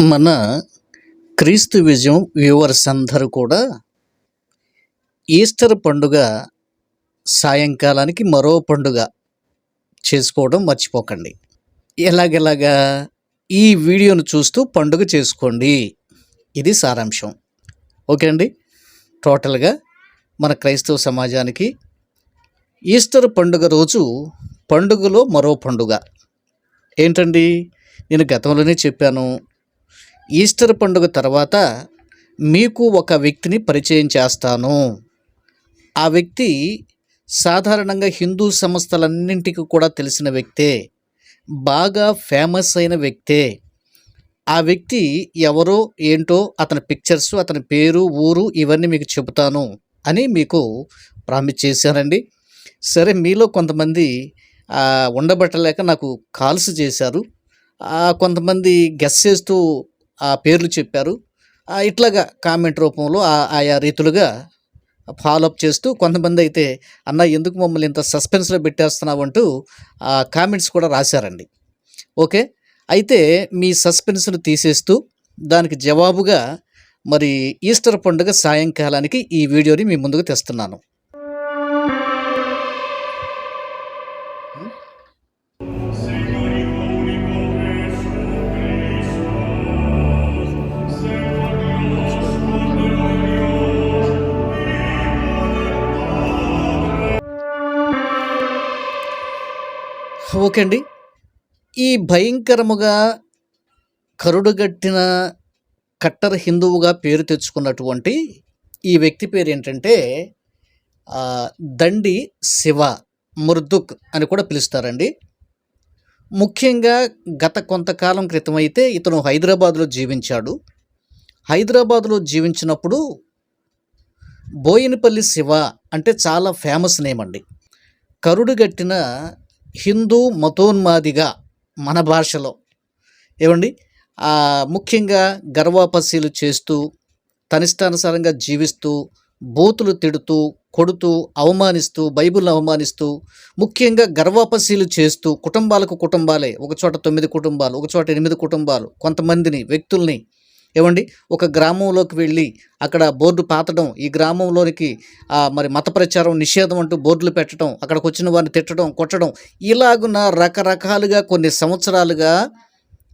మన క్రీస్తు విజయం వ్యూవర్స్ అందరూ కూడా ఈస్టర్ పండుగ సాయంకాలానికి మరో పండుగ చేసుకోవడం మర్చిపోకండి. ఎలాగెలాగా ఈ వీడియోను చూస్తూ పండుగ చేసుకోండి. ఇది సారాంశం. ఓకే అండి? టోటల్గా మన క్రైస్తవ సమాజానికి ఈస్టర్ పండుగ రోజు పండుగలో మరో పండుగ. ఏంటండి? నేను గతంలోనే చెప్పాను ఈస్టర్ పండుగ తర్వాత మీకు ఒక వ్యక్తిని పరిచయం చేస్తాను. ఆ వ్యక్తి సాధారణంగా హిందూ సంస్థలన్నింటికి కూడా తెలిసిన వ్యక్తే బాగా ఫేమస్ అయిన వ్యక్తే. ఆ వ్యక్తి ఎవరో ఏంటో అతని పిక్చర్స్ అతని పేరు ఊరు ఇవన్నీ మీకు చెబుతాను అని మీకు ప్రామిస్ చేశానండి. సరే మీలో కొంతమంది ఉండబట్టలేక నాకు కాల్స్ చేశారు. కొంతమంది గెస్ చేస్తూ ఆ పేర్లు చెప్పారు. ఇట్లాగా కామెంట్ రూపంలో ఆ- ఆయా రీతులుగా ఫాలోఅప్ చేస్తూ కొంతమంది అయితే అన్న ఎందుకు మమ్మల్ని ఇంత సస్పెన్స్లో పెట్టేస్తున్నావు? అంటూ ఆ కామెంట్స్ కూడా రాశారండి. ఓకే? అయితే మీ సస్పెన్స్ను తీసేస్తూ దానికి జవాబుగా మరి ఈస్టర్ పండుగ సాయంకాలానికి ఈ వీడియోని మీ ముందుకు తెస్తున్నాను. ఓకే అండి. ఈ భయంకరముగా కరుడుగట్టిన కట్టర్ హిందువుగా పేరు తెచ్చుకున్నటువంటి ఈ వ్యక్తి పేరు ఏంటంటే దండి శివ ముర్దుక్ అని కూడా పిలుస్తారండి. ముఖ్యంగా గత కొంతకాలం క్రితం అయితే ఇతను హైదరాబాద్లో జీవించాడు. హైదరాబాద్లో జీవించినప్పుడు బోయినపల్లి శివ అంటే చాలా ఫేమస్ నేమ్ అండి. కరుడుగట్టిన హిందూ మతోన్మాదిగా మన భాషలో. ఏమండి? ముఖ్యంగా గర్వాపస్యలు చేస్తూ తనిష్టానుసారంగా జీవిస్తూ బూతులు తిడుతూ కొడుతూ అవమానిస్తూ బైబిల్ని అవమానిస్తూ ముఖ్యంగా గర్వాపస్యలు చేస్తూ కుటుంబాలకు కుటుంబాలే ఒకచోట తొమ్మిది కుటుంబాలు ఒకచోట ఎనిమిది కుటుంబాలు కొంతమందిని వ్యక్తుల్ని ఏమండి? ఒక గ్రామంలోకి వెళ్ళి అక్కడ బోర్డు పాతడం ఈ గ్రామంలోనికి మరి మత ప్రచారం నిషేధం అంటూ బోర్డులు పెట్టడం అక్కడికి వచ్చిన వారిని తిట్టడం కొట్టడం ఇలాగున రకరకాలుగా కొన్ని సంవత్సరాలుగా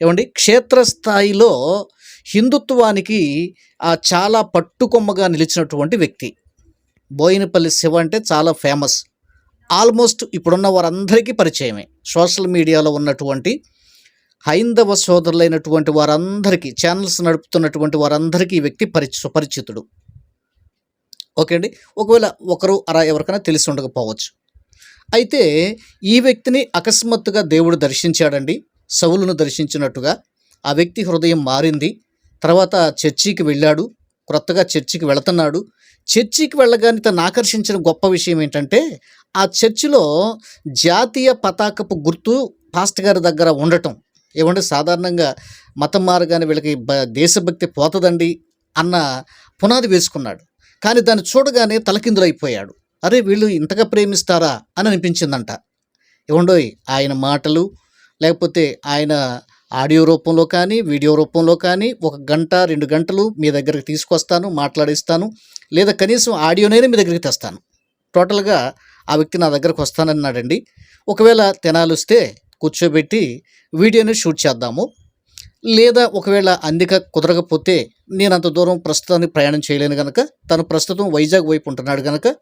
ఏమండి? క్షేత్రస్థాయిలో హిందుత్వానికి చాలా పట్టుకొమ్మగా నిలిచినటువంటి వ్యక్తి. బోయినపల్లి శివ అంటే చాలా ఫేమస్. ఆల్మోస్ట్ ఇప్పుడున్న వారందరికీ పరిచయమే. సోషల్ మీడియాలో ఉన్నటువంటి హైందవ సోదరులైనటువంటి వారందరికీ ఛానల్స్ నడుపుతున్నటువంటి వారందరికీ ఈ వ్యక్తి పరిచి సుపరిచితుడు. ఓకే అండి? ఒకవేళ ఒకరు అలా ఎవరికైనా తెలిసి ఉండకపోవచ్చు. అయితే ఈ వ్యక్తిని అకస్మాత్తుగా దేవుడు దర్శించాడండి. సవులను దర్శించినట్టుగా ఆ వ్యక్తి హృదయం మారింది. తర్వాత చర్చికి వెళ్ళాడు. క్రొత్తగా చర్చికి వెళుతున్నాడు. చర్చికి వెళ్ళగానే తను ఆకర్షించిన గొప్ప విషయం ఏంటంటే ఆ చర్చిలో జాతీయ పతాకపు గుర్తు పాస్ట్ గారి దగ్గర ఉండటం. ఏమంటే సాధారణంగా మతం మారగానే వీళ్ళకి బ- దేశభక్తి పోతదండి అన్న పునాది వేసుకున్నాడు. కానీ దాన్ని చూడగానే తలకిందులైపోయాడు. అరే వీళ్ళు ఇంతగా ప్రేమిస్తారా అని అనిపించిందంట. ఏమండోయ్ ఆయన మాటలు లేకపోతే ఆయన ఆడియో రూపంలో కానీ వీడియో రూపంలో కానీ ఒక గంట రెండు గంటలు మీ దగ్గరికి తీసుకొస్తాను మాట్లాడిస్తాను లేదా కనీసం ఆడియోనైనా మీ దగ్గరికి తెస్తాను. టోటల్గా ఆ వ్యక్తి నా దగ్గరకు వస్తానన్నాడండి. ఒకవేళ తెనాలుస్తే కూర్చోబెట్టి వీడియోని షూట్ చేద్దాము. లేదా ఒకవేళ అందిక కుదరకపోతే నేను అంత దూరం ప్రస్తుతానికి ప్రయాణం చేయలేను కనుక తను ప్రస్తుతం వైజాగ్ వైపు ఉంటున్నాడు కనుక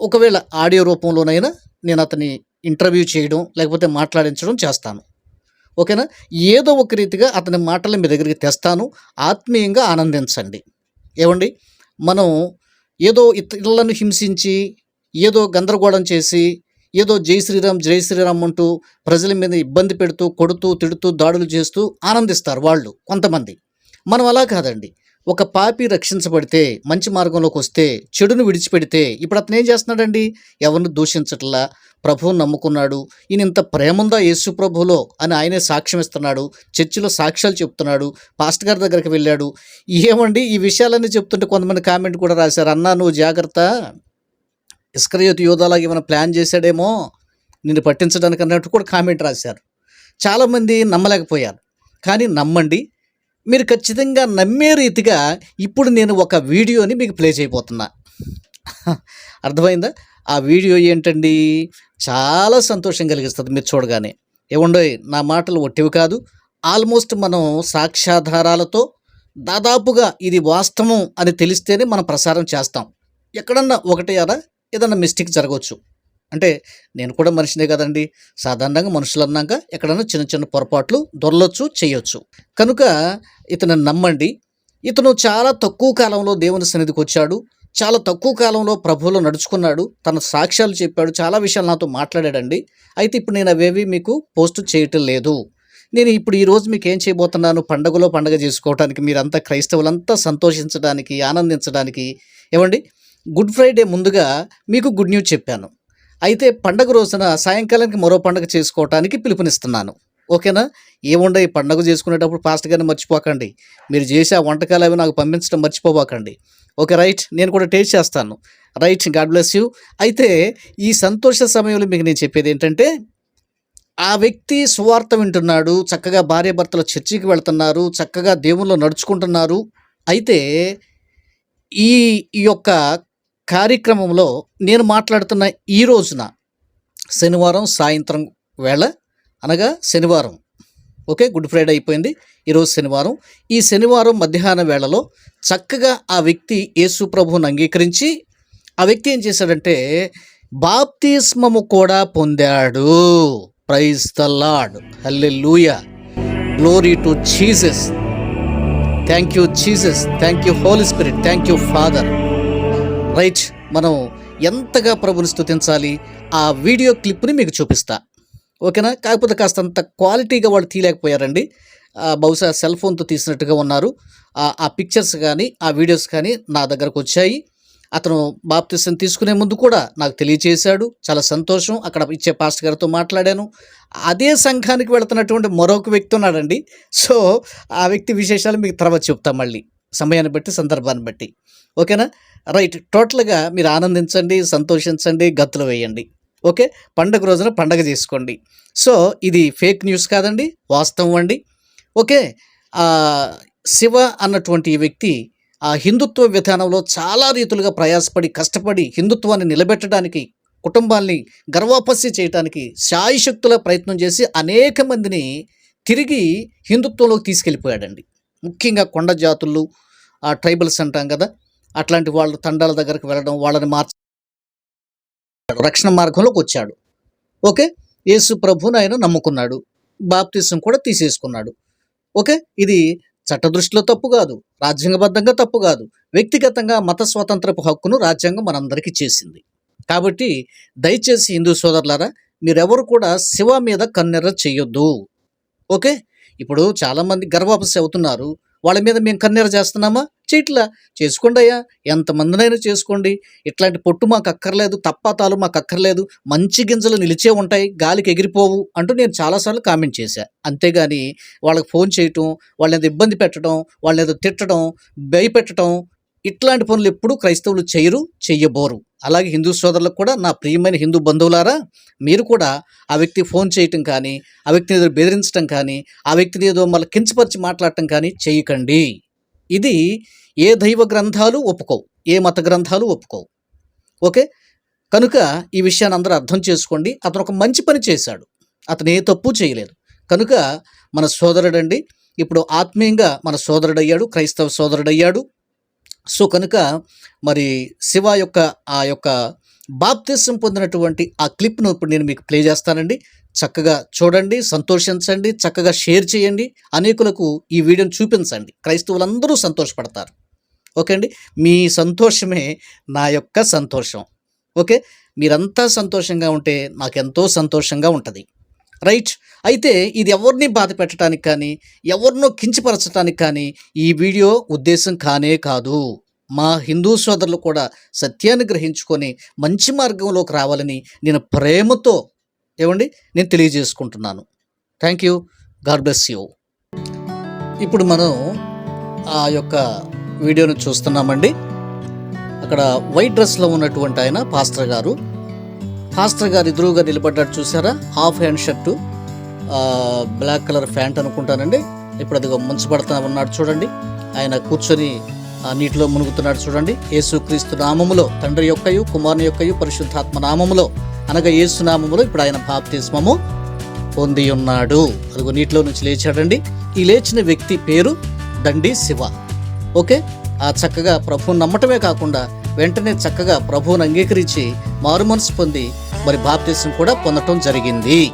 ఒకవేళ ఆడియో రూపంలోనైనా నేను అతని ఇంటర్వ్యూ చేయడం లేకపోతే మాట్లాడించడం చేస్తాను. ఓకేనా? ఏదో ఒక రీతిగా అతని మాటలు మీ దగ్గరికి తెస్తాను. ఆత్మీయంగా ఆనందించండి. ఏమండి? మనం ఏదో ఇతరులను హింసించి ఏదో గందరగోళం చేసి ఏదో జై శ్రీరామ్ జై శ్రీరామ్ అంటూ ప్రజల మీద ఇబ్బంది పెడుతూ కొడుతూ తిడుతూ దాడులు చేస్తూ ఆనందిస్తారు వాళ్ళు కొంతమంది. మనం అలా కాదండి. ఒక పాపి రక్షించబడితే మంచి మార్గంలోకి వస్తే చెడును విడిచిపెడితే ఇప్పుడు అతను ఏం చేస్తున్నాడండి? ఎవరిని దూషించట్లా? ప్రభువుని నమ్ముకున్నాడు. ఈయన ఇంత ప్రేమ ఉందా యేసు ప్రభులో అని ఆయనే సాక్ష్యం ఇస్తున్నాడు. చర్చిలో సాక్ష్యాలు చెప్తున్నాడు. పాస్ట్ గారి దగ్గరికి వెళ్ళాడు. ఏమండి? ఈ విషయాలన్నీ చెప్తుంటే కొంతమంది కామెంట్ కూడా రాశారు. అన్నా నువ్వు జాగ్రత్త. ఇస్కరయోతు యోధాలాగా ఏమైనా ప్లాన్ చేశాడేమో నిన్ను పట్టించడానికి అన్నట్టు కూడా కామెంట్ రాశారు. చాలామంది నమ్మలేకపోయారు. కానీ నమ్మండి మీరు ఖచ్చితంగా నమ్మే రీతిగా ఇప్పుడు నేను ఒక వీడియోని మీకు ప్లే చేయబోతున్నా. అర్థమైందా? ఆ వీడియో ఏంటండి? చాలా సంతోషం కలిగిస్తుంది మీరు చూడగానే. ఏముండో నా మాటలు ఒట్టివి కాదు. ఆల్మోస్ట్ మనం సాక్ష్యాధారాలతో దాదాపుగా ఇది వాస్తవం అని తెలిస్తేనే మనం ప్రసారం చేస్తాం. ఎక్కడన్నా ఒకటి అరా ఏదన్నా మిస్టేక్ జరగవచ్చు. అంటే నేను కూడా మనిషినే కదండి. సాధారణంగా మనుషులు అన్నాక ఎక్కడన్నా చిన్న చిన్న పొరపాట్లు దొరలొచ్చు చేయొచ్చు. కనుక ఇతను నమ్మండి. ఇతను చాలా తక్కువ కాలంలో దేవుని సన్నిధికి వచ్చాడు. చాలా తక్కువ కాలంలో ప్రభువులో నడుచుకున్నాడు. తన సాక్ష్యాలు చెప్పాడు. చాలా విషయాలు నాతో మాట్లాడాడండి. అయితే ఇప్పుడు నేను అవేవి మీకు పోస్ట్ చేయటం లేదు. నేను ఇప్పుడు ఈరోజు మీకు ఏం చేయబోతున్నాను? పండగలో పండగ చేసుకోవడానికి మీరంతా క్రైస్తవులంతా సంతోషించడానికి ఆనందించడానికి ఏమండి? గుడ్ ఫ్రైడే ముందుగా మీకు గుడ్ న్యూస్ చెప్పాను. అయితే పండగ రోజున సాయంకాలానికి మరో పండగ చేసుకోవటానికి పిలుపునిస్తున్నాను. ఓకేనా? ఏముండ ఈ పండగ చేసుకునేటప్పుడు ఫాస్ట్గానే మర్చిపోకండి. మీరు చేసే ఆ వంటకాలు అవి నాకు పంపించడం మర్చిపోబోకండి. Okay right. నేను కూడా టేస్ట్ చేస్తాను. Right God bless you. అయితే ఈ సంతోష సమయంలో మీకు నేను చెప్పేది ఏంటంటే ఆ వ్యక్తి సువార్త వింటున్నాడు చక్కగా భార్యాభర్తలు చర్చికి వెళ్తున్నారు చక్కగా దేవుళ్ళు నడుచుకుంటున్నారు. అయితే ఈ యొక్క కార్యక్రమంలో నేను మాట్లాడుతున్న ఈ రోజున శనివారం సాయంత్రం వేళ అనగా శనివారం. ఓకే గుడ్ ఫ్రైడే అయిపోయింది. ఈరోజు శనివారం. ఈ శనివారం మధ్యాహ్న వేళలో చక్కగా ఆ వ్యక్తి యేసు ప్రభువును అంగీకరించి ఆ వ్యక్తి ఏం చేశాడంటే బాప్తిస్మము కూడా పొందాడు. Praise the Lord hallelujah glory to Jesus thank you Jesus thank you Holy Spirit. Thank you Father. Right మనం ఎంతగా ప్రభుని స్థుతించాలి ఆ వీడియో క్లిప్ని మీకు చూపిస్తా. ఓకేనా? కాకపోతే కాస్తంత క్వాలిటీగా వాళ్ళు తీయలేకపోయారండి. బహుశా సెల్ ఫోన్తో తీసినట్టుగా ఉన్నారు. ఆ పిక్చర్స్ కానీ ఆ వీడియోస్ కానీ నా దగ్గరకు వచ్చాయి. అతను బాప్తిసం తీసుకునే ముందు కూడా నాకు తెలియచేశాడు. చాలా సంతోషం. అక్కడ ఇచ్చే పాస్ట్ గారితో మాట్లాడాను. అదే సంఘానికి వెళుతున్నటువంటి మరొక వ్యక్తి ఉన్నాడండి. సో ఆ వ్యక్తి విశేషాలు మీకు తర్వాత చెప్తా మళ్ళీ. సమయాన్ని బట్టి సందర్భాన్ని బట్టి. ఓకేనా? రైట్. టోటల్గా మీరు ఆనందించండి సంతోషించండి గత్తులు వేయండి. ఓకే? పండగ రోజున పండగ చేసుకోండి. సో ఇది ఫేక్ న్యూస్ కాదండి వాస్తవం అండి. ఓకే? శివ అన్నటువంటి ఈ వ్యక్తి ఆ హిందుత్వ విధానంలో చాలా రీతులుగా ప్రయాసపడి కష్టపడి హిందుత్వాన్ని నిలబెట్టడానికి కుటుంబాల్ని గర్వాపస్య చేయడానికి శాయశక్తుల ప్రయత్నం చేసి అనేక మందిని తిరిగి హిందుత్వంలోకి తీసుకెళ్ళిపోయాడండి. ముఖ్యంగా కొండ జాతులు ఆ ట్రైబల్స్ అంటాం కదా అట్లాంటి వాళ్ళ తండాల దగ్గరకు వెళ్ళడం వాళ్ళని మార్చ రక్షణ మార్గంలోకి వచ్చాడు. ఓకే? యేసు ప్రభుని ఆయన నమ్ముకున్నాడు. బాప్తిసం కూడా తీసేసుకున్నాడు. ఓకే? ఇది చట్ట దృష్టిలో తప్పు కాదు రాజ్యాంగబద్ధంగా తప్పు కాదు. వ్యక్తిగతంగా మత స్వాతంత్రపు హక్కును రాజ్యాంగం మనందరికీ చేసింది. కాబట్టి దయచేసి హిందూ సోదరులారా మీరెవరు కూడా శివ మీద కన్నెర్ర చేయొద్దు. ఓకే? ఇప్పుడు చాలామంది గర్వాపసి అవుతున్నారు. వాళ్ళ మీద మేము కన్నెర చేస్తున్నామా? చేయట్లా? చేసుకోండి అయ్యా. ఎంతమందినైనా చేసుకోండి. ఇట్లాంటి పొట్టు మాకు అక్కర్లేదు తప్పాతాలు మాకు అక్కర్లేదు. మంచి గింజలు నిలిచే ఉంటాయి గాలికి ఎగిరిపోవు అంటూ నేను చాలాసార్లు కామెంట్ చేశాను అంతేగాని వాళ్ళకి ఫోన్ చేయటం వాళ్ళని ఏదో ఇబ్బంది పెట్టడం వాళ్ళని ఏదో తిట్టడం భయపెట్టడం ఇట్లాంటి పనులు ఎప్పుడూ క్రైస్తవులు చేయరు చెయ్యబోరు. అలాగే హిందూ సోదరులకు కూడా నా ప్రియమైన హిందూ బంధువులారా మీరు కూడా ఆ వ్యక్తి ఫోన్ చేయటం కానీ ఆ వ్యక్తిని ఏదో బెదిరించడం కానీ ఆ వ్యక్తిని ఏదో మళ్ళీ కించపరిచి మాట్లాడటం కానీ చేయకండి. ఇది ఏ దైవ గ్రంథాలు ఒప్పుకోవు ఏ మత గ్రంథాలు ఒప్పుకోవు. ఓకే? కనుక ఈ విషయాన్ని అందరూ అర్థం చేసుకోండి. అతను ఒక మంచి పని చేశాడు. అతను ఏ తప్పు చేయలేదు. కనుక మన సోదరుడండి ఇప్పుడు ఆత్మీయంగా మన సోదరుడయ్యాడు క్రైస్తవ సోదరుడయ్యాడు. సో కనుక మరి శివ యొక్క ఆ యొక్క బాప్తిసం పొందినటువంటి ఆ క్లిప్ను ఇప్పుడు నేను మీకు ప్లే చేస్తానండి. చక్కగా చూడండి సంతోషించండి చక్కగా షేర్ చేయండి. అనేకులకు ఈ వీడియోని చూపించండి. క్రైస్తవులందరూ సంతోషపడతారు. ఓకే అండి మీ సంతోషమే నా యొక్క సంతోషం. ఓకే? మీరంతా సంతోషంగా ఉంటే నాకెంతో సంతోషంగా ఉంటుంది. రైట్? అయితే ఇది ఎవరిని బాధ పెట్టడానికి కానీ ఎవరినో కించపరచడానికి కానీ ఈ వీడియో ఉద్దేశం కానే కాదు. మా హిందూ సోదరులు కూడా సత్యాన్ని గ్రహించుకొని మంచి మార్గంలోకి రావాలని నేను ప్రేమతో ఏమండి? నేను తెలియజేసుకుంటున్నాను. Thank you God bless you ఇప్పుడు మనం ఆ యొక్క వీడియోను చూస్తున్నామండి. అక్కడ వైట్ డ్రెస్లో ఉన్నటువంటి ఆయన పాస్టర్ గారు. పాస్టర్ గారు ఎదురుగా నిలబడ్డాడు చూసారా? Half hand shirt black colour pant అనుకుంటానండి. ఇప్పుడు అదిగో ముంచబడుతూ ఉన్నాడు చూడండి. ఆయన కూర్చొని ఆ నీటిలో మునుగుతున్నాడు చూడండి. యేసుక్రీస్తు నామములో తండ్రి యొక్కయు కుమారుని యొక్కయు పరిశుద్ధాత్మ నామములో అనగా యేసు నామములో ఇప్పుడు ఆయన బాప్తిస్మము పొంది ఉన్నాడు అదిగో నీటిలో నుంచి లేచాడండి. ఈ లేచిన వ్యక్తి పేరు దండి శివ. ఓకే? ఆ చక్కగా ప్రభువుని నమ్మటమే కాకుండా వెంటనే చక్కగా ప్రభువుని అంగీకరించి మారు మనసు పొంది మరి బాప్తిసం కూడా పొందటం జరిగింది.